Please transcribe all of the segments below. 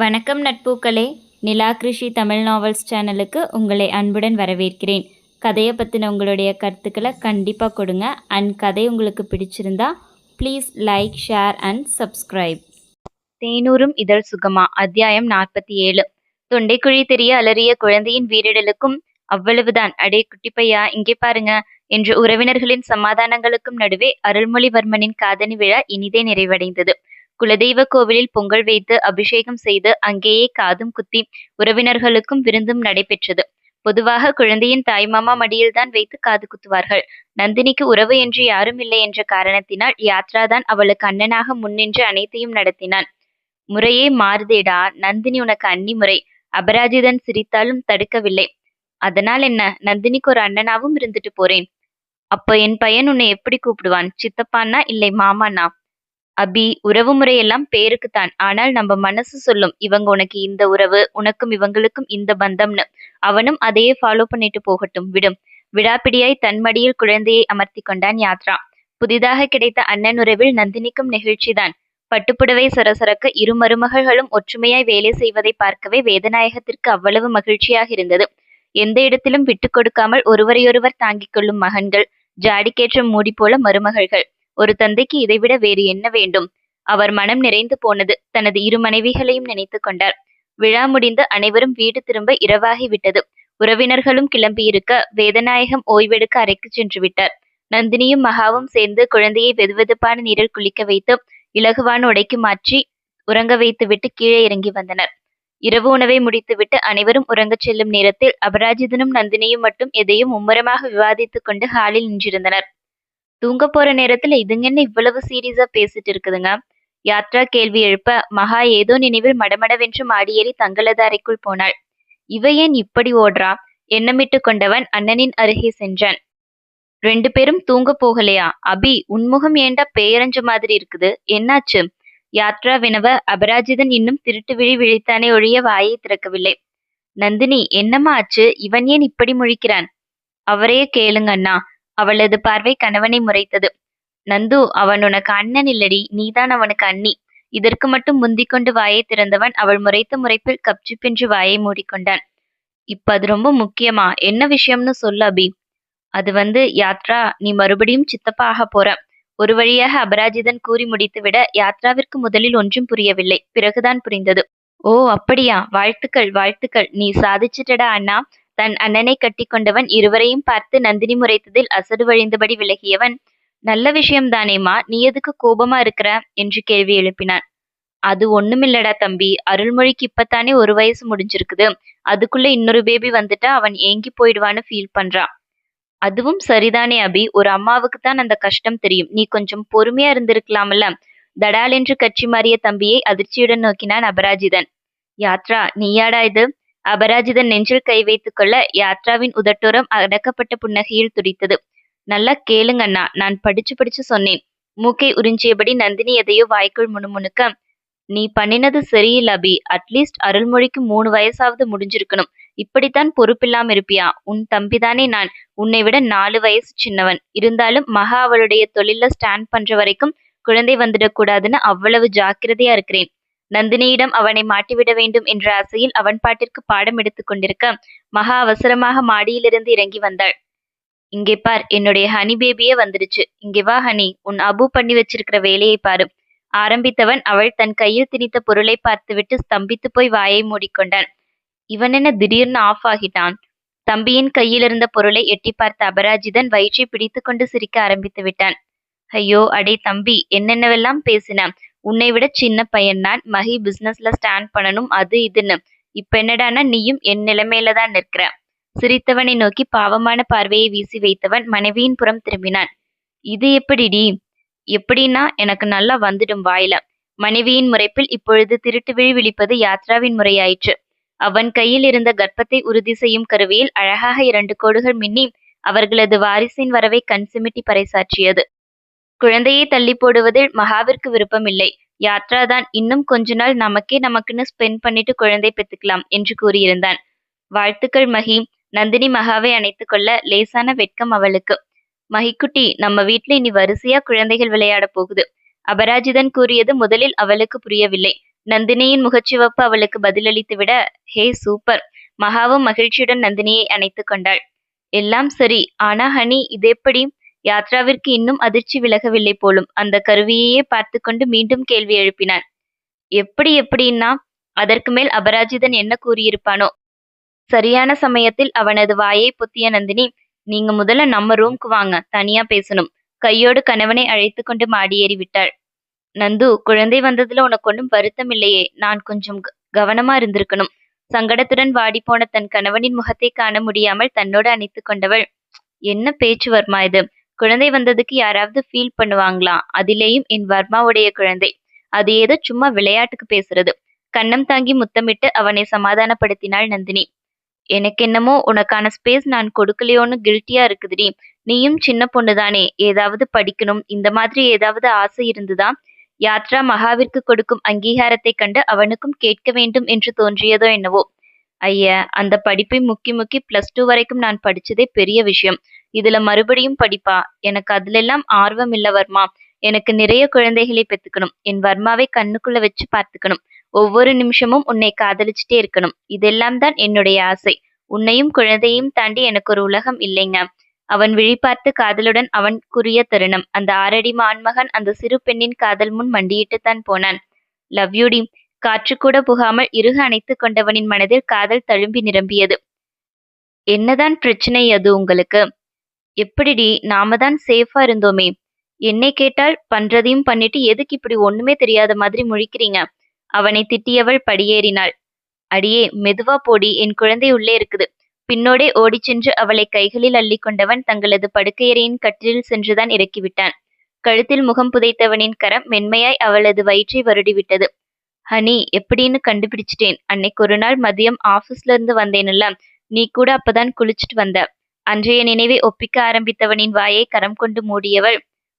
வணக்கம் நட்பூக்களே. நிலா கிருஷி தமிழ் நாவல்ஸ் சேனலுக்கு உங்களை அன்புடன் வரவேற்கிறேன். கதையை பற்றின உங்களுடைய கருத்துக்களை கண்டிப்பாக கொடுங்க. அண்ட் கதை உங்களுக்கு பிடிச்சிருந்தா please like share and subscribe தேனூரும் இதழ் சுகமா அத்தியாயம் நாற்பத்தி ஏழு. தொண்டைக்குழி தெரிய அலறிய குழந்தையின் வீரிடலுக்கும் அவ்வளவுதான் அடே குட்டிப்பையா இங்கே பாருங்க என்று உறவினர்களின் சமாதானங்களுக்கும் நடுவே அருள்மொழிவர்மனின் காதணி விழா இனிதே நிறைவடைந்தது. குலதெய்வ கோவிலில் பொங்கல் வைத்து அபிஷேகம் செய்து அங்கேயே காதும் குத்தி உறவினர்களுக்கும் விருந்தும் நடைபெற்றது. பொதுவாக குழந்தையின் தாய்மாமா மடியில்தான் வைத்து காது குத்துவார்கள். நந்தினிக்கு உறவு என்று யாரும் இல்லை என்ற காரணத்தினால் யாத்ராதான் அவளுக்கு அண்ணனாக முன்னின்று அனைத்தையும் நடத்தினான். முறையே மாறுதேடா நந்தினி உனக்கு அன்னி முறை. அபராஜிதன் சிரித்தாலும் தடுக்கவில்லை. அதனால் என்ன நந்தினிக்கு ஒரு அண்ணனாவும் இருந்துட்டு போறேன். அப்ப என் பையன் உன்னை எப்படி கூப்பிடுவான்? சித்தப்பான்னா இல்லை மாமானா அபி உறவு முறையெல்லாம் பேருக்குத்தான் ஆனால் நம்ம மனசு சொல்லும் இவங்க உனக்கு இந்த உறவு உனக்கும் இவங்களுக்கும் இந்த பந்தம்னு. அவனும் அதையே ஃபாலோ பண்ணிட்டு போகட்டும் விடும். விடாப்பிடியாய் தன் மடியில் குழந்தையை அமர்த்தி கொண்டான் யாத்ரா. புதிதாக கிடைத்த அண்ணன் உறவில் நந்தினிக்கும் நெகிழ்ச்சிதான் பட்டுப்புடவை சரசரக்க இரு மருமகள்களும் ஒற்றுமையாய் வேலை செய்வதை பார்க்கவே வேதநாயகத்திற்கு அவ்வளவு மகிழ்ச்சியாக இருந்தது. எந்த இடத்திலும் விட்டு கொடுக்காமல் ஒருவரையொருவர் தாங்கிக் கொள்ளும் மகன்கள் ஜாடிக்கேற்ற மூடி போல மருமகள்கள். ஒரு தந்தைக்கு இதைவிட வேறு என்ன வேண்டும்? அவர் மனம் நிறைந்து போனது தனது இரு மனைவிகளையும் நினைத்து கொண்டார். விழா முடிந்து அனைவரும் வீடு திரும்ப இரவாகி விட்டது. உறவினர்களும் கிளம்பியிருக்க வேதநாயகம் ஓய்வெடுக்க அறைக்கு சென்று விட்டார். நந்தினியும் மகாவும் சேர்ந்து குழந்தையை வெதுவெதுப்பான நீரில் குளிக்க வைத்து இலகுவான உடைக்கு மாற்றி உறங்க வைத்துவிட்டு கீழே இறங்கி வந்தனர். இரவு உணவை முடித்துவிட்டு அனைவரும் உறங்கச் செல்லும் நேரத்தில் அபராஜிதனும் நந்தினியும் மட்டும் எதையும் மும்முரமாக விவாதித்துக் கொண்டு ஹாலில் நின்றிருந்தனர். தூங்க போற நேரத்துல இதுங்க என்ன இவ்வளவு சீரியஸா பேசிட்டு இருக்குதுங்க? யாத்ரா கேள்வி எழுப்ப மகா ஏதோ நினைவில் மடமடவென்று மாடியேறி தங்களது அறைக்குள் போனாள். இவ ஏன் இப்படி ஓடுறா? எண்ணமிட்டு கொண்டவன் அண்ணனின் அருகே சென்றான். ரெண்டு பேரும் தூங்க போகலையா? அபி உன்முகம் ஏண்டா பேரஞ்ச மாதிரி இருக்குது? என்னாச்சு? யாத்ரா வினவ அபராஜிதன் இன்னும் திருட்டு விழி விழித்தானே ஒழிய வாயை திறக்கவில்லை. நந்தினி என்னம்மா ஆச்சு? இவன் ஏன் இப்படி முழிக்கிறான்? அவரையே கேளுங்க அண்ணா. அவளது பார்வை கணவனை முறைத்தது. நந்து அவன் உனக்கு அண்ணன் இல்லடி. நீதான் அவனுக்கு அண்ணி. இதற்கு மட்டும் முந்திக்கொண்டு வாயை திறந்தவன் அவள் முறைத்த முறைப்பில் கப்சிப்பென்று வாயை மூடிக்கொண்டான். இப்ப அது ரொம்ப முக்கியமா? என்ன விஷயம்னு சொல்லு அபி. அது வந்து யாத்ரா நீ மறுபடியும் சித்தப்பா ஆகப் போற. ஒரு வழியாக அபராஜிதன் கூறி முடித்துவிட யாத்ராவிற்கு முதலில் ஒன்றும் புரியவில்லை. பிறகுதான் புரிந்தது. ஓ அப்படியா? வாழ்த்துக்கள் வாழ்த்துக்கள். நீ சாதிச்சிட்டடா அண்ணா. தன் அண்ணனை கட்டிக்கொண்டவன் இருவரையும் பார்த்து நந்தினி முறைத்ததில் அசடு வழிந்தபடி விலகியவன் நல்ல விஷயம்தானேம்மா நீ எதுக்கு கோபமா இருக்கிற? என்று கேள்வி எழுப்பினான். அது ஒண்ணுமில்லடா தம்பி அருள்மொழிக்கு இப்பத்தானே ஒரு வயசு முடிஞ்சிருக்குது. அதுக்குள்ள இன்னொரு பேபி வந்துட்டா அவன் ஏங்கி போயிடுவான்னு ஃபீல் பண்றான். அதுவும் சரிதானே அபி. ஒரு அம்மாவுக்கு தான் அந்த கஷ்டம் தெரியும். நீ கொஞ்சம் பொறுமையா இருந்திருக்கலாம்ல? தடால் என்று கட்சி மாறிய தம்பியை அதிர்ச்சியுடன் நோக்கினான் அபராஜிதன். யாத்ரா நீயாடா இது? அபராஜிதன் நெஞ்சில் கை வைத்துக் கொள்ள யாத்ராவின் உதட்டோரம் அடக்கப்பட்ட புன்னகையில் துடித்தது. நல்லா கேளுங்க அண்ணா நான் படிச்சு படிச்சு சொன்னேன். மூக்கை உறிஞ்சியபடி நந்தினி எதையோ வாய்க்குள் முணுமுணுக்க நீ பண்ணினது சரியில்ல அபி. அட்லீஸ்ட் அருள்மொழிக்கு மூணு வயசாவது முடிஞ்சிருக்கணும். இப்படித்தான் பொறுப்பில்லாம இருப்பியா? உன் தம்பிதானே நான். உன்னை விட நாலு வயசு சின்னவன். இருந்தாலும் மகா அவளுடைய தொழில ஸ்டாண்ட் பண்ற வரைக்கும் குழந்தை வந்துடக்கூடாதுன்னு அவ்வளவு ஜாக்கிரதையா இருக்கிறேன். நந்தினியிடம் அவனை மாட்டிவிட வேண்டும் என்ற ஆசையில் அவன் பாட்டிற்கு பாடம் எடுத்துக் கொண்டிருக்க மகா அவசரமாக மாடியிலிருந்து இறங்கி வந்தாள். இங்கே பார் என்னுடைய ஹனி பேபியே வந்துருச்சு இங்கே வா ஹனி உன் அபு பண்ணி வச்சிருக்கிற வேலையை பாரு. ஆரம்பித்தவன் அவள் தன் கையில் திணித்த பொருளை பார்த்துவிட்டு ஸ்தம்பித்து போய் வாயை மூடிக்கொண்டான். இவன் என்ன திடீர்னு ஆஃப் ஆகிட்டான்? தம்பியின் கையில் இருந்த பொருளை எட்டி பார்த்த அபராஜிதன் வயிற்றை பிடித்து கொண்டு சிரிக்க ஆரம்பித்து விட்டான். ஐயோ அடே தம்பி என்னென்னவெல்லாம் பேசினான் உன்னை விட சின்ன பையன் நான் மகி பிசினஸ்ல ஸ்டாண்ட் பண்ணணும். அது இதுன்னு. இப்ப என்னடானா நீயும் என் நிலைமையில தான் நிற்கிற. சிரித்தவனை நோக்கி பாவமான பார்வையை வீசி வைத்தவன் மனைவியின் புறம் திரும்பினான். இது எப்படிடி? எப்படின்னா எனக்கு நல்லா வந்துடும் வாயில. மனைவியின் முறைப்பில் இப்பொழுது திருட்டு விழி விழிப்பது யாத்ராவின் முறையாயிற்று. அவன் கையில் இருந்த கர்ப்பத்தை உறுதி செய்யும் கருவியில் அழகாக இரண்டு கோடுகள் மின்னி அவர்களது வாரிசின் வரவை கண் சிமிட்டி பறைசாற்றியது. குழந்தையை தள்ளி போடுவதில் மகாவிற்கு விருப்பமில்லை. யாத்ரா தான் இன்னும் கொஞ்ச நாள் நமக்கே நமக்குன்னு ஸ்பெண்ட் பண்ணிட்டு குழந்தை பெத்துக்கலாம் என்று கூறியிருந்தான். வாழ்த்துக்கள் மகி. நந்தினி மகாவை அணைத்துக் கொள்ள லேசான வெட்கம் அவளுக்கு. மகிக்குட்டி நம்ம வீட்ல இனி வரிசையா குழந்தைகள் விளையாட போகுது. அபராஜிதன் கூறியது முதலில் அவளுக்கு புரியவில்லை. நந்தினியின் முகச்சிவப்பு அவளுக்கு பதிலளித்துவிட ஹே சூப்பர். மகாவும் மகிழ்ச்சியுடன் நந்தினியை அணைத்துக் கொண்டாள். எல்லாம் சரி. ஆனா ஹனி இதெப்படி? யாத்ராவிற்கு இன்னும் அதிர்ச்சி விலகவில்லை போலும் அந்த கருவியையே பார்த்து கொண்டு மீண்டும் கேள்வி எழுப்பினான். எப்படி எப்படின்னா அதற்கு மேல் அபராஜிதன் என்ன கூறியிருப்பானோ? சரியான சமயத்தில் அவனது வாயை பொத்திய நந்தினி நீங்க முதல்ல நம்ம ரூம்க்கு வாங்க தனியா பேசணும். கையோடு கணவனை அழைத்து கொண்டு மாடியேறி விட்டாள் நந்து குழந்தை வந்ததுல உனக்கு ஒன்றும் வருத்தம் இல்லையே நான் கொஞ்சம் க- கவனமா இருந்திருக்கணும். சங்கடத்துடன் வாடிப்போன தன் கணவனின் முகத்தை காண முடியாமல் தன்னோடு அணைத்துக் கொண்டவள். என்ன பேச்சு வர்மா இது? குழந்தை வந்ததுக்கு யாராவது ஃபீல் பண்ணுவாங்களா? அதிலேயும் என் வர்மாவுடைய குழந்தை. அது ஏதோ சும்மா விளையாட்டுக்கு பேசுறது. கண்ணம் தாங்கி முத்தமிட்டு அவனை சமாதானப்படுத்தினாள் நந்தினி. எனக்கென்னமோ உனக்கான ஸ்பேஸ் நான் கொடுக்கலையோன்னு கில்ட்டியா இருக்குதுடி. நீயும் சின்ன பொண்ணுதானே. ஏதாவது படிக்கணும். இந்த மாதிரி ஏதாவது ஆசை இருந்துதான் யாத்ரா மகாவிற்கு கொடுக்கும் அங்கீகாரத்தை கண்டு அவனுக்கும் கேட்க வேண்டும் என்று தோன்றியதோ என்னவோ? ஐய அந்த படிப்பை முக்கி முக்கி பிளஸ் டூ வரைக்கும் நான் படிச்சதே பெரிய விஷயம். இதுல மறுபடியும் படிப்பா? எனக்கு அதுலெல்லாம் ஆர்வம் இல்ல வர்மா. எனக்கு நிறைய குழந்தைகளை பெத்துக்கணும். என் வர்மாவை கண்ணுக்குள்ள வச்சு பார்த்துக்கணும். ஒவ்வொரு நிமிஷமும் உன்னை காதலிச்சுட்டே இருக்கணும். இதெல்லாம் தான் என்னுடைய ஆசை. உன்னையும் குழந்தையும் தாண்டி எனக்கு ஒரு உலகம் இல்லைங்க. அவன் விழிபார்த்து காதலுடன் அவன் கூறிய தருணம். அந்த ஆறடி மான்மகன் அந்த சிறு பெண்ணின் காதல் முன் மண்டியிட்டுத்தான் போனான். லவ் யூடி காற்று கூட புகாமல் இறுக அணைத்துக் கொண்டவனின் மனதில் காதல் தழும்பி நிரம்பியது. என்னதான் பிரச்சனை அது உங்களுக்கு? எப்படிடி நாம தான் சேஃபா இருந்தோமே? என்னை கேட்டால் பண்றதையும் பண்ணிட்டு எதுக்கு இப்படி ஒண்ணுமே தெரியாத மாதிரி முழிக்கிறீங்க? அவனை திட்டியவள் படியேறினாள். அடியே மெதுவா போடி என் குழந்தை உள்ளே இருக்குது. பின்னோடே ஓடிச் சென்று அவளை கைகளில் அள்ளிக் கொண்டவன் தங்களது படுக்கையறையின் கட்டிலில் சென்றுதான் இறக்கிவிட்டான். கழுத்தில் முகம் புதைத்தவனின் கரம் மென்மையாய் அவளது வயிற்றை வருடிவிட்டது. ஹனி எப்படின்னு கண்டுபிடிச்சிட்டேன். அன்னைக்கு ஒரு நாள் மதியம் ஆபீஸ்ல இருந்து வந்தேன்ல நீ கூட அப்பதான் குளிச்சுட்டு வந்த. அன்றைய நினைவை ஒப்பிக்க ஆரம்பித்தவனின் வாயை கரம் கொண்டு மூடியவள்.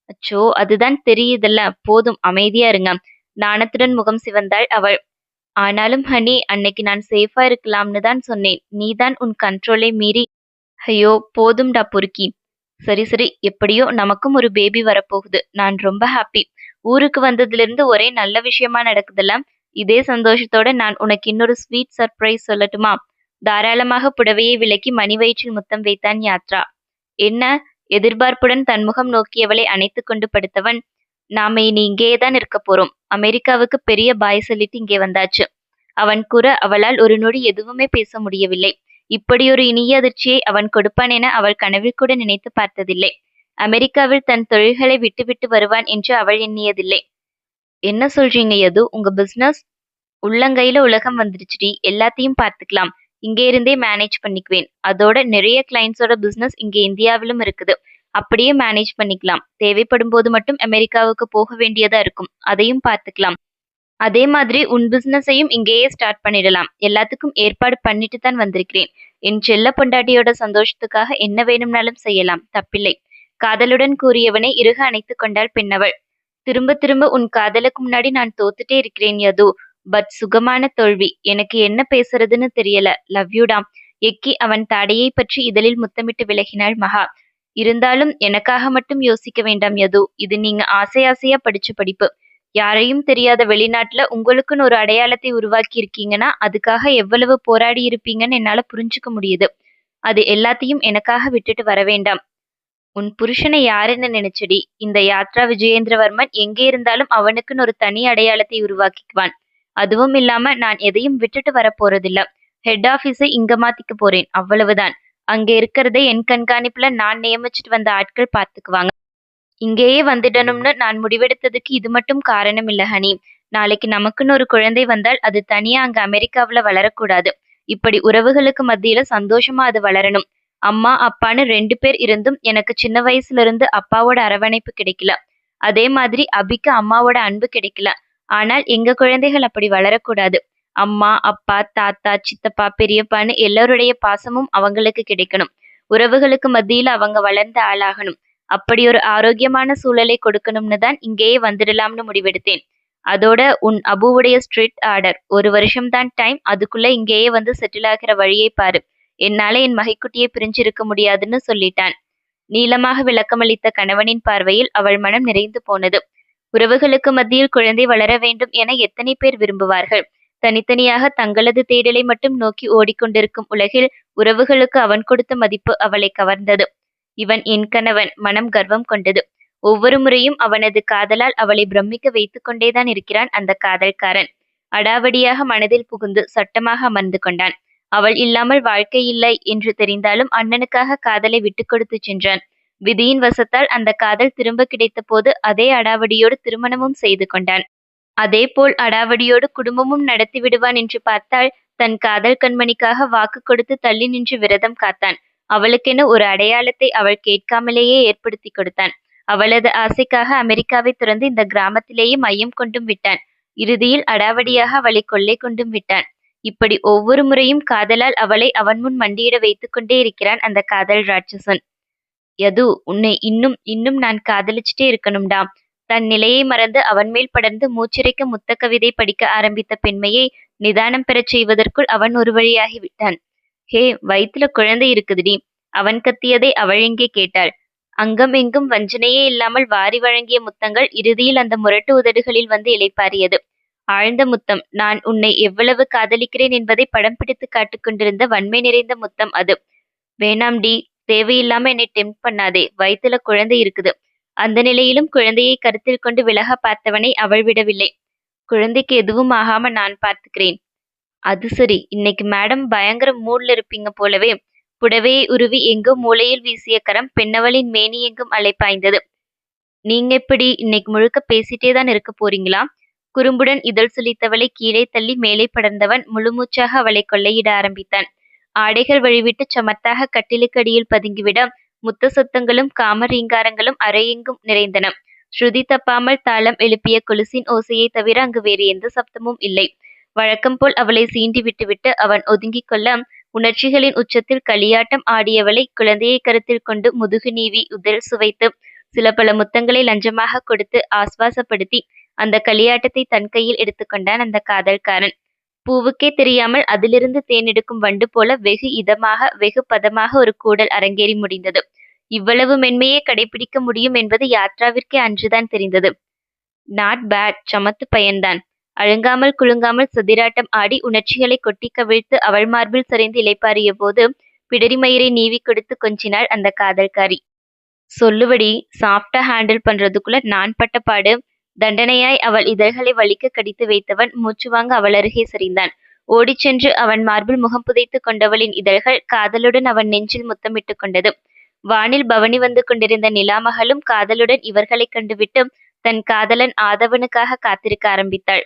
அச்சோ அதுதான் தெரியுதல்ல. போதும் அமைதியா இருங்க. நாணத்துடன் முகம் சிவந்தாள் அவள். ஆனாலும் ஹனி அன்னைக்கு நான் சேஃபா இருக்கலாம்னு தான் சொன்னேன். நீதான் உன் கண்ட்ரோலை மீறி. ஐயோ போதும்டா பொறுக்கி. சரி சரி எப்படியோ நமக்கும் ஒரு பேபி வரப்போகுது. நான் ரொம்ப ஹாப்பி ஊருக்கு வந்ததிலிருந்து ஒரே நல்ல விஷயமா நடக்குதுல்ல? இதே சந்தோஷத்தோட நான் உனக்கு இன்னொரு ஸ்வீட் சர்ப்ரைஸ் சொல்லட்டுமா? தாராளமாக புடவையை விலக்கி மணி வயிற்றில் முத்தம் வைத்தான் யாத்ரா. என்ன? எதிர்பார்ப்புடன் தன்முகம் நோக்கியவளை அணைத்துக் கொண்டு படுத்தவன் நாம இனி இங்கேயேதான் இருக்க போறோம். அமெரிக்காவுக்கு பெரிய பாய் சொல்லிட்டு இங்கே வந்தாச்சு. அவன் கூற அவளால் ஒரு நொடி எதுவுமே பேச முடியவில்லை. இப்படியொரு இனிய அதிர்ச்சியை அவன் கொடுப்பான் என அவள் கனவில் கூட நினைத்து பார்த்ததில்லை. அமெரிக்காவில் தன் தொழில்களை விட்டுவிட்டு வருவான் என்று அவள் எண்ணியதில்லை. என்ன சொல்றீங்க யது? உங்க பிசினஸ் உள்ளங்கையில உலகம் வந்துருச்சுடி எல்லாத்தையும் பார்த்துக்கலாம். இங்கே இருந்தே மேனேஜ் பண்ணிக்குவேன். அதோட நிறைய கிளைண்ட்ஸோட பிசினஸ் இங்கே இந்தியாவிலும் இருக்குது. அப்படியே மேனேஜ் பண்ணிக்கலாம். தேவைப்படும் போது மட்டும் அமெரிக்காவுக்கு போக வேண்டியதா இருக்கும். அதையும் பார்த்துக்கலாம். அதே மாதிரி உன் பிசினஸையும் இங்கேயே ஸ்டார்ட் பண்ணிடலாம். எல்லாத்துக்கும் ஏற்பாடு பண்ணிட்டு தான் வந்திருக்கிறேன். என் செல்ல பொண்டாட்டியோட சந்தோஷத்துக்காக என்ன வேணும்னாலும் செய்யலாம். தப்பில்லை. காதலுடன் கூறியவனை இறுக அணைத்து கொண்டாள் பெண்ணவள். திரும்ப திரும்ப உன் காதலுக்கு முன்னாடி நான் தோத்துட்டே இருக்கிறேன் யது. பட் சுகமான தோல்வி. எனக்கு என்ன பேசுறதுன்னு தெரியல. லவ் யூடாம் எக்கி அவன் தாடையை பற்றி இதழில் முத்தமிட்டு விலகினாள் மகா. இருந்தாலும் எனக்காக மட்டும் யோசிக்க வேண்டாம் யது. இது நீங்க ஆசை ஆசையா படிச்ச படிப்பு. யாரையும் தெரியாத வெளிநாட்டுல உங்களுக்குன்னு ஒரு அடையாளத்தை உருவாக்கி இருக்கீங்கன்னா அதுக்காக எவ்வளவு போராடி இருப்பீங்கன்னு என்னால புரிஞ்சுக்க முடியுது. அது எல்லாத்தையும் எனக்காக விட்டுட்டு வர வேண்டாம். உன் புருஷனை யாருன்னு நினைச்சடி. இந்த யாத்ரா விஜயேந்திரவர்மன் எங்கே இருந்தாலும் அவனுக்குன்னு ஒரு தனி அடையாளத்தை உருவாக்கிக்குவான். அதுவும் இல்லாம நான் எதையும் விட்டுட்டு வர போறதில்ல ஹெட் ஆபீஸை இங்க மாத்திக்க போறேன். அவ்வளவுதான். அங்க இருக்கிறதை என் கண்காணிப்புல நான் நியமிச்சிட்டு வந்த ஆட்கள் பார்த்துக்குவாங்க. இங்கேயே வந்துடணும்னு நான் முடிவெடுத்ததுக்கு இது மட்டும் காரணம் இல்ல ஹனி. நாளைக்கு நமக்குன்னு ஒரு குழந்தை வந்தால் அது தனியா அங்க அமெரிக்காவுல வளரக்கூடாது. இப்படி உறவுகளுக்கு மத்தியில சந்தோஷமா அது வளரணும். அம்மா அப்பான்னு ரெண்டு பேர் இருந்தும் எனக்கு சின்ன வயசுல இருந்து அப்பாவோட அரவணைப்பு கிடைக்கல. அதே மாதிரி அபிக்கு அம்மாவோட அன்பு கிடைக்கல. ஆனால் எங்க குழந்தைகள் அப்படி வளரக்கூடாது. அம்மா அப்பா தாத்தா சித்தப்பா பெரியப்பான்னு எல்லாருடைய பாசமும் அவங்களுக்கு கிடைக்கணும். உறவுகளுக்கு மத்தியில அவங்க வளர்ந்த ஆளாகணும். அப்படி ஒரு ஆரோக்கியமான சூழலை கொடுக்கணும்னு தான் இங்கேயே வந்துடலாம்னு முடிவெடுத்தேன். அதோட உன் அபுவுடைய ஸ்ட்ரீட் ஆர்டர் ஒரு வருஷம் தான் டைம் அதுக்குள்ள இங்கேயே வந்து செட்டில் ஆகிற வழியை பாரு. என்னால என் மகைக்குட்டியை பிரிஞ்சிருக்க முடியாதுன்னு சொல்லிட்டான். நீளமாக விளக்கமளித்த கணவனின் பார்வையில் அவள் மனம் நிறைந்து போனது. உறவுகளுக்கு மத்தியில் குழந்தை வளர வேண்டும் என எத்தனை பேர் விரும்புவார்கள்? தனித்தனியாக தங்களது தேடலை மட்டும் நோக்கி ஓடிக்கொண்டிருக்கும் உலகில் உறவுகளுக்கு அவன் கொடுத்த மதிப்பு அவளை கவர்ந்தது. இவன் என் கணவன் மனம் கர்வம் கொண்டது. ஒவ்வொரு முறையும் அவனது காதலால் அவளை பிரமிக்க வைத்துக் கொண்டேதான் இருக்கிறான் அந்த காதல்காரன். அடாவடியாக மனதில் புகுந்து சட்டமாக அமர்ந்து கொண்டான். அவள் இல்லாமல் வாழ்க்கை இல்லை என்று தெரிந்தாலும் அண்ணனுக்காக காதலை விட்டுக் கொடுத்து சென்றான். விதியின் வசத்தால் அந்த காதல் திரும்ப கிடைத்த போது அதே அடாவடியோடு திருமணமும் செய்து கொண்டான். அதேபோல் அடாவடியோடு குடும்பமும் நடத்தி விடுவான் என்று பார்த்தால் தன் காதல் கண்மணிக்காக வாக்கு கொடுத்து தள்ளி நின்று விரதம் காத்தான். அவளுக்கென ஒரு அடையாளத்தை அவள் கேட்காமலேயே ஏற்படுத்தி கொடுத்தான். அவளது ஆசைக்காக அமெரிக்காவை துறந்து இந்த கிராமத்திலேயே மையம் கொண்டும் விட்டான். இறுதியில் அடாவடியாக அவளை கொள்ளை கொண்டும் விட்டான். இப்படி ஒவ்வொரு முறையும் காதலால் அவளை அவன் முன் மண்டியிட வைத்துக் கொண்டே இருக்கிறான் அந்த காதல் ராட்சசன். யது உன்னை இன்னும் இன்னும் நான் காதலிச்சுட்டே இருக்கணும்டாம் தன் நிலையை மறந்து அவன் மேல் படர்ந்து மூச்சிறைக்க முத்த கவிதை படிக்க ஆரம்பித்த பெண்மையை நிதானம் பெறச் செய்வதற்குள் அவன் ஒரு வழியாகி விட்டான். ஹே வயிற்றுல குழந்தை இருக்குதுடி. அவன் கத்தியதை அவள் எங்கே கேட்டாள்? அங்கம் எங்கும் வஞ்சனையே இல்லாமல் வாரி வழங்கிய முத்தங்கள் இறுதியில் அந்த முரட்டு உதடுகளில் வந்து இளைப்பாரியது ஆழ்ந்த முத்தம் நான் உன்னை எவ்வளவு காதலிக்கிறேன் என்பதை படம் பிடித்து காட்டிக் கொண்டிருந்த வன்மை நிறைந்த முத்தம் அது. வேணாம் டி தேவையில்லாம என்னை டெம்ப் பண்ணாதே. வயிற்றுல குழந்தை இருக்குது. அந்த நிலையிலும் குழந்தையை கருத்தில் கொண்டு விலக பார்த்தவனை அவள் விடவில்லை. குழந்தைக்கு எதுவும் ஆகாம நான் பார்த்துக்கிறேன். அது சரி. இன்னைக்கு மேடம் பயங்கர மூட்ல இருப்பீங்க போலவே புடவையை உருவி எங்கோ மூளையில் வீசிய கரம் பெண்ணவளின் மேனி எங்கும் அலைப்பாய்ந்தது நீங்க எப்படி இன்னைக்கு முழுக்க பேசிட்டே தான் இருக்க போறீங்களா? குறும்புடன் இதழ் சுழித்தவளை கீழே தள்ளி மேலே படர்ந்தவன் முழுமூச்சாக அவளை கொள்ளையிட ஆரம்பித்தான். ஆடைகள் வழிவிட்டு சமத்தாக கட்டிலுக்கடியில் பதுங்கிவிட முத்த சொத்தங்களும் காம ரீங்காரங்களும் அறையெங்கும் நிறைந்தன. ஸ்ருதி தப்பாமல் தாளம் எழுப்பிய கொலுசின் ஓசையை தவிர அங்கு வேறு எந்த சப்தமும் இல்லை. வழக்கம் போல் அவளை சீண்டி விட்டுவிட்டு அவன் ஒதுங்கிக் கொள்ள உணர்ச்சிகளின் உச்சத்தில் களியாட்டம் ஆடியவளை குழந்தையை கருத்தில் கொண்டு முதுகு நீவி உதல் சுவைத்து சில பல முத்தங்களை லஞ்சமாக கொடுத்து ஆஸ்வாசப்படுத்தி அந்த களியாட்டத்தை தன் கையில் எடுத்துக்கொண்டான் அந்த காதல்காரன். பூவுக்கே தெரியாமல் அதிலிருந்து தேனெடுக்கும் வண்டு போல வெகு இதமாக வெகு பதமாக ஒரு கூடல் அரங்கேறி முடிந்தது. இவ்வளவு மென்மையை கடைபிடிக்க முடியும் என்பது யாத்ராவிற்கே அன்றுதான் தெரிந்தது. நாட் பேட் சமத்து பையன்தான். அழுங்காமல் குலுங்காமல் சதிராட்டம் ஆடி உணர்ச்சிகளை கொட்டி கவிழ்த்து அவள் மார்பில் சரிந்து இளைப்பாறியபோது பிடரிமயிரை நீவி கொடுத்து கொஞ்சினாள் அந்த காதல்காரி. சொல்லுவடி சாஃப்டா ஹேண்டில் பண்றதுக்குள்ள நான் பட்ட பாடு தண்டனையாய் அவள் இதழ்களை வலிக்க கடித்து வைத்தவன் மூச்சு வாங்க அவள் அருகே சரிந்தான். ஓடிச் சென்று அவன் மார்பில் முகம் புதைத்து கொண்டவளின் இதழ்கள் காதலுடன் அவன் நெஞ்சில் முத்தமிட்டு கொண்டது. வானில் பவனி வந்து கொண்டிருந்த நிலாமகளும் காதலுடன் இவர்களைக் கண்டுவிட்டு தன் காதலன் ஆதவனுக்காக காத்திருக்க ஆரம்பித்தாள்.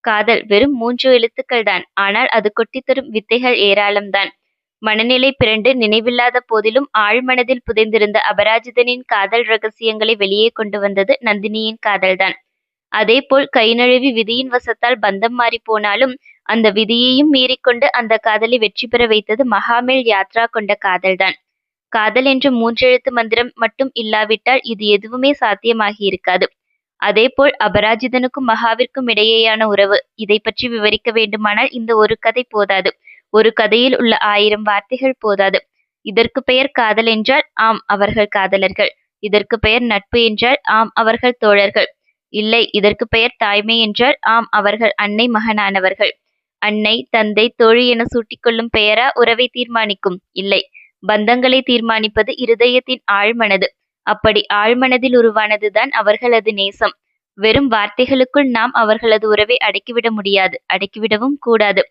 காதல் வெறும் மூன்று எழுத்துக்கள் தான். ஆனால் அது கொட்டித்தரும் வித்தைகள் ஏராளம்தான். மனநிலை பிறண்டு நினைவில்லாத போதிலும் ஆழ்மனதில் புதைந்திருந்த அபராஜிதனின் காதல் ரகசியங்களை வெளியே கொண்டு வந்தது நந்தினியின் காதல்தான். அதேபோல் கை நழுவி விதியின் வசத்தால் பந்தம் மாறி போனாலும் அந்த விதியையும் மீறிக்கொண்டு அந்த காதலை வெற்றி பெற வைத்தது மகாமேல் யாத்ரா கொண்ட காதல்தான். காதல் என்ற மூன்றெழுத்து மந்திரம் மட்டும் இல்லாவிட்டால் இது எதுவுமே சாத்தியமாகி இருக்காது. அதேபோல் அபராஜிதனுக்கும் மகாவிற்கும் இடையேயான உறவு இதை பற்றி விவரிக்க வேண்டுமானால் இந்த ஒரு கதை போதாது. ஒரு கதையில் உள்ள ஆயிரம் வார்த்தைகள் போதாது. இதற்கு பெயர் காதல் என்றால் ஆம் அவர்கள் காதலர்கள். இதற்கு பெயர் நட்பு என்றால் ஆம் அவர்கள் தோழர்கள். இல்லை இதற்கு பெயர் தாய்மை என்றால் ஆம் அவர்கள் அன்னை மகனானவர்கள். அன்னை தந்தை தோழி என சூட்டிக்கொள்ளும் பெயரா உறவை தீர்மானிக்கும். இல்லை பந்தங்களை தீர்மானிப்பது இருதயத்தின் ஆழ்மனது. அப்படி ஆழ்மனதில் உருவானதுதான் அவர்களது நேசம். வெறும் வார்த்தைகளுக்குள் நாம் அவர்களது உறவை அடக்கிவிட முடியாது அடக்கிவிடவும் கூடாது.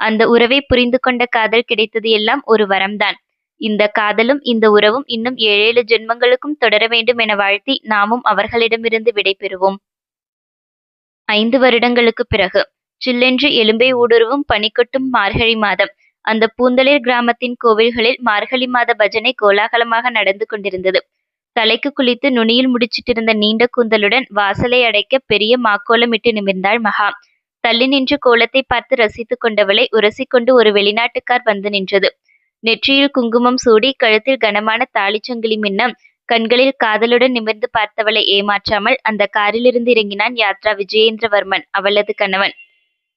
அந்த உறவை புரிந்து கொண்ட காதல் கிடைத்தது எல்லாம் ஒரு வரம்தான். இந்த காதலும் இந்த உறவும் இன்னும் ஏழேழு ஜென்மங்களுக்கும் தொடர வேண்டும் என வாழ்த்தி நாமும் அவர்களிடமிருந்து விடை பெறுவோம். ஐந்து வருடங்களுக்கு பிறகு சில்லென்று எலும்பை ஊடுருவும் பனிக்கொட்டும் மார்கழி மாதம். அந்த பூந்தளிர் கிராமத்தின் கோவில்களில் மார்கழி மாத பஜனை கோலாகலமாக நடந்து கொண்டிருந்தது. தலைக்கு குளித்து நுனியில் முடிச்சிட்டிருந்த நீண்ட கூந்தலுடன் வாசலை அடைக்க பெரிய மாக்கோலமிட்டு நிமிர்ந்தாள் மகா. தள்ளி நின்று கோலத்தை பார்த்து ரசித்துக் கொண்டவளை உரசிக்கொண்டு ஒரு வெளிநாட்டுக்கார் வந்து நின்றது. நெற்றியில் குங்குமம் சூடி கழுத்தில் கனமான தாலிச்சங்கிலி மின்னம் கண்களில் காதலுடன் நிமிர்ந்து பார்த்தவளை ஏமாற்றாமல் அந்த காரிலிருந்து இறங்கினான் யாத்ரா விஜயேந்திரவர்மன் அவளது கணவன்.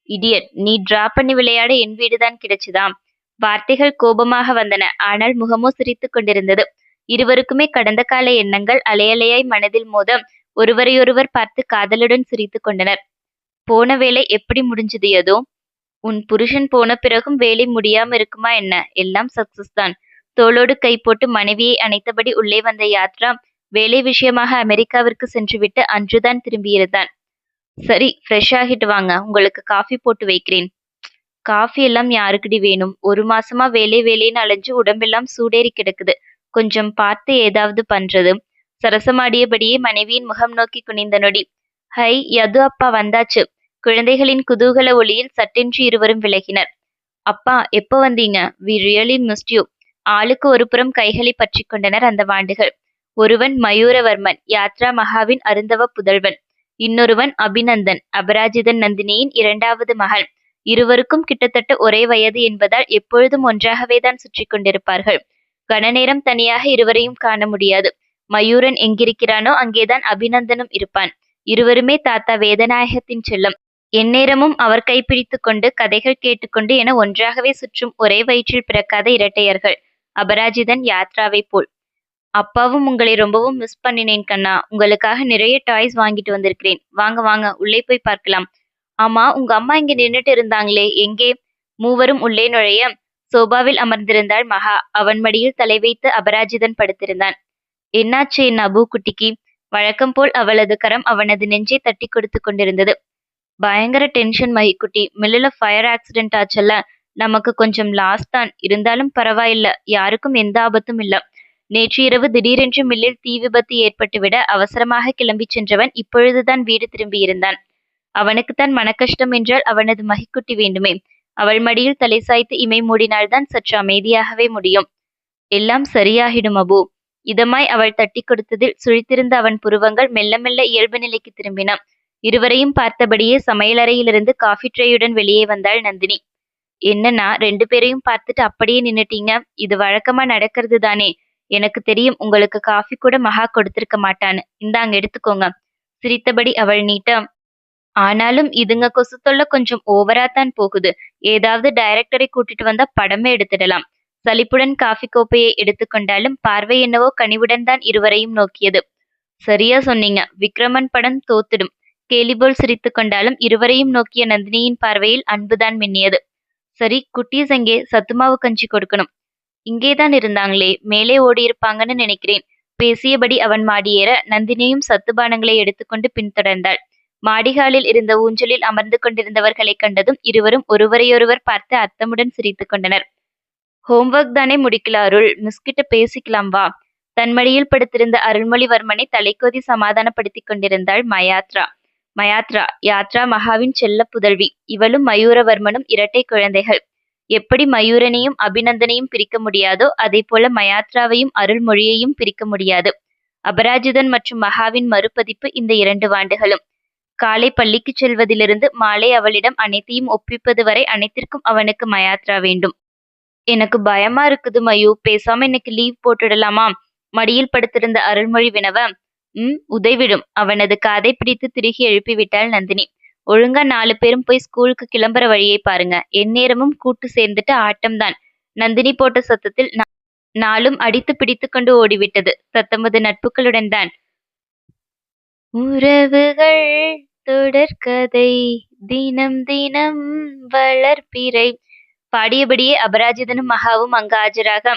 இடியட் நீ டிரா பண்ணி விளையாட என் வீடுதான் கிடைச்சுதாம். வார்த்தைகள் கோபமாக வந்தன ஆனால் முகமோ சிரித்து கொண்டிருந்தது. இருவருக்குமே கடந்த கால எண்ணங்கள் அலையலையாய் மனதில் மோத ஒருவரையொருவர் பார்த்து காதலுடன் சிரித்துக் கொண்டனர். போன வேலை எப்படி முடிஞ்சது ஏதோ உன் புருஷன் போன பிறகும் வேலை முடியாம இருக்குமா என்ன? எல்லாம் சக்சஸ் தான். தோளோடு கை போட்டு மனைவியை அணைத்தபடி உள்ளே வந்த யாத்ரா வேலை விஷயமாக அமெரிக்காவிற்கு சென்றுவிட்டு அன்றுதான் திரும்பியிருந்தான். சரி ஃப்ரெஷ் ஆகிட்டு வாங்க. உங்களுக்கு காஃபி போட்டு வைக்கிறேன். காஃபி எல்லாம் யாருக்குடி வேணும்? ஒரு மாசமா வேலை வேலைன்னு அலைஞ்சு உடம்பெல்லாம் சூடேறி கிடக்குது. கொஞ்சம் பார்த்து ஏதாவது பண்றது. சரசமாடியபடியே மனைவியின் முகம் நோக்கி குனிந்த நொடி. ஹை யது அப்பா வந்தாச்சு. குழந்தைகளின் குதூகல ஒளியில் சட்டென்று இருவரும் விலகினர். அப்பா எப்போ வந்தீங்க? வி ரியலி மிஸ்ட் யூ ஆளுக்கு ஒரு புறம் கைகளை பற்றி கொண்டனர் அந்த வாண்டுகள். ஒருவன் மயூரவர்மன் யாத்ரா மகாவின் அருந்தவ புதல்வன். இன்னொருவன் அபிநந்தன் அபராஜிதன் நந்தினியின் இரண்டாவது மகன் இருவருக்கும் கிட்டத்தட்ட ஒரே வயது என்பதால் எப்பொழுதும் ஒன்றாகவே தான் சுற்றி கொண்டிருப்பார்கள். கனநேரம் தனியாக இருவரையும் காண முடியாது. மயூரன் எங்கிருக்கிறானோ அங்கேதான் அபிநந்தனும் இருப்பான். இருவருமே தாத்தா வேதநாயகத்தின் செல்லம். எந்நேரமும் அவர் கைப்பிடித்துக் கொண்டு கதைகள் கேட்டுக்கொண்டு என ஒன்றாகவே சுற்றும் ஒரே வயிற்றில் பிறக்காத இரட்டையர்கள். அபராஜிதன் யாத்ராவை போல். அப்பாவும் உங்களை ரொம்பவும் மிஸ் பண்ணினேன் கண்ணா. உங்களுக்காக நிறைய டாய்ஸ் வாங்கிட்டு வந்திருக்கிறேன். வாங்க வாங்க. உள்ளே போய் பார்க்கலாம். ஆமா உங்க அம்மா இங்க நின்னுட்டு இருந்தாங்களே. எங்கே? மூவரும் உள்ளே நுழைய சோபாவில் அமர்ந்திருந்தாள் மகா. அவன் மடியில் தலை வைத்து அபராஜிதன் படுத்திருந்தான். என்னாச்சு என் அபு குட்டிக்கு வழக்கம் போல் அவளது கரம் அவனது நெஞ்சை தட்டி கொடுத்து கொண்டிருந்தது. பயங்கர டென்ஷன் மகிக்குட்டி மில்லுல ஃபயர் ஆக்சிடென்ட் ஆச்சல்ல? நமக்கு கொஞ்சம் லாஸ் தான். இருந்தாலும் பரவாயில்ல. யாருக்கும் எந்த ஆபத்தும் இல்ல. நேற்று இரவு திடீரென்று மில்லில் தீ விபத்து ஏற்பட்டுவிட அவசரமாக கிளம்பிச் சென்றவன் இப்பொழுதுதான் வீடு திரும்பியிருந்தான் அவனுக்குத்தான் மனக்கஷ்டம் என்றால் அவனது மகிக்குட்டி வேண்டுமே. அவள் மடியில் தலை சாய்த்து இமை மூடினால்தான் சற்று அமைதியாகவே முடியும். எல்லாம் சரியாகிடும் அபு. இதமாய் அவள் தட்டி கொடுத்ததில் சுழித்திருந்த அவன் புருவங்கள் மெல்ல மெல்ல இயல்பு நிலைக்கு திரும்பின. இருவரையும் பார்த்தபடியே சமையலறையிலிருந்து காஃபி ட்ரேயுடன் வெளியே வந்தாள் நந்தினி. என்னன்னா ரெண்டு பேரையும் பார்த்துட்டு அப்படியே நின்னுட்டீங்க. இது வழக்கமா நடக்கிறது தானே. எனக்கு தெரியும் உங்களுக்கு காஃபி கூட மகா கொடுத்திருக்க மாட்டான்னு. இந்தாங்க எடுத்துக்கோங்க. சிரித்தபடி அவள் நீட்ட ஆனாலும் இதுங்க கொசு தொல்லை கொஞ்சம் ஓவரா தான் போகுது. ஏதாவது டைரக்டரை கூட்டிட்டு வந்தா படமே எடுத்துடலாம். சலிப்புடன் காஃபி கோப்பையை எடுத்துக்கொண்டாலும் பார்வை என்னவோ கனிவுடன் தான் இருவரையும் நோக்கியது. சரியா சொன்னீங்க. விக்ரமன் படம் தோத்துடும். கேலிபோல் சிரித்து கொண்டாலும் இருவரையும் நோக்கிய நந்தினியின் பார்வையில் அன்புதான் மின்னியது. சரி குட்டீஸ் எங்கே சத்துமாவு கஞ்சி கொடுக்கணும். இங்கேதான் இருந்தாங்களே மேலே ஓடியிருப்பாங்கன்னு நினைக்கிறேன். பேசியபடி அவன் மாடியேற நந்தினியும் சத்துபானங்களை எடுத்துக்கொண்டு பின்தொடர்ந்தாள். மாடிகாலில் இருந்த ஊஞ்சலில் அமர்ந்து கொண்டிருந்தவர்களை கண்டதும் இருவரும் ஒருவரையொருவர் பார்த்து அத்தமுடன் சிரித்துக் கொண்டனர். ஹோம்ஒர்க் தானே முடிக்கல அருள் மிஸ்கிட்ட பேசிக்கலாம் வா. தன் மடியில் படுத்திருந்த அருள்மொழிவர்மனை தலைக்கோதி சமாதானப்படுத்திக் கொண்டிருந்தாள் மயாத்ரா. மயாத்ரா யாத்ரா மகாவின் செல்ல புதல்வி. இவளும் மயூரவர்மனும் இரட்டை குழந்தைகள். எப்படி மயூரனையும் அபிநந்தனையும் பிரிக்க முடியாதோ அதே போல மயாத்ராவையும் அருள்மொழியையும் பிரிக்க முடியாது. அபராஜிதன் மற்றும் மகாவின் மறுபதிப்பு இந்த இரண்டு வாண்டுகளும். காலை பள்ளிக்கு செல்வதிலிருந்து மாலை அவளிடம் அனைத்தையும் ஒப்பிப்பது வரை அனைத்திற்கும் அவனுக்கு மயாத்ரா வேண்டும். எனக்கு பயமா இருக்குது மயூ பேசாம இன்னைக்கு லீவ் போட்டுடலாமா மடியில் படுத்திருந்த அருள்மொழி வினவ ம் உதைவிடும். அவனது காதை பிடித்து திருகி எழுப்பிவிட்டாள் நந்தினி. ஒழுங்கா நாலு பேரும் போய் ஸ்கூலுக்கு கிளம்புற வழியை பாருங்க. எந்நேரமும் கூட்டு சேர்ந்துட்டு ஆட்டம்தான். நந்தினி போட்ட சத்தத்தில் நாளும் அடித்து பிடித்து கொண்டு ஓடிவிட்டது. தத்தமது நட்புகளுடன் தான். உறவுகள் தொடர்கதை தினம் தினம் வளர்ப்பிறை பாடியபடியே அபராஜிதனும் மகாவும் அங்கு ஆஜராக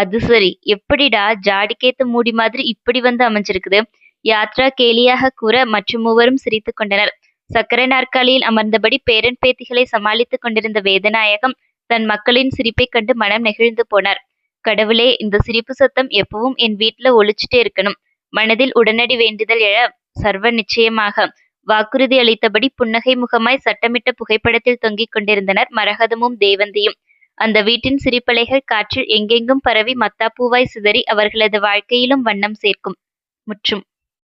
அது சரி. எப்படிடா ஜாடிக்கேத்த மூடி மாதிரி இப்படி வந்து அமைஞ்சிருக்குது? யாத்ரா கேலியாக கூற மற்ற மூவரும் சிரித்து கொண்டனர். சக்கர நாற்காலியில் அமர்ந்தபடி பேரன் பேத்திகளை சமாளித்துக் கொண்டிருந்த வேதநாயகம் தன் மக்களின் சிரிப்பை கண்டு மனம் நெகிழ்ந்து போனார். கடவுளே இந்த சிரிப்பு சத்தம் எப்பவும் என் வீட்டுல ஒழிச்சுட்டே இருக்கணும். மனதில் உடனடி வேண்டுதல் எழ சர்வ நிச்சயமாக. வாக்குறுதி அளித்தபடி புன்னகை முகமாய் சட்டமிட்ட புகைப்படத்தில் தொங்கிக் கொண்டிருந்தனர் மரகதமும் தேவந்தியும். அந்த வீட்டின் சிரிப்பலைகள் காற்றில் எங்கெங்கும் பரவி மத்தாப்பூவாய் சிதறி அவர்களது வாழ்க்கையிலும் வண்ணம் சேர்க்கும். முற்றும்.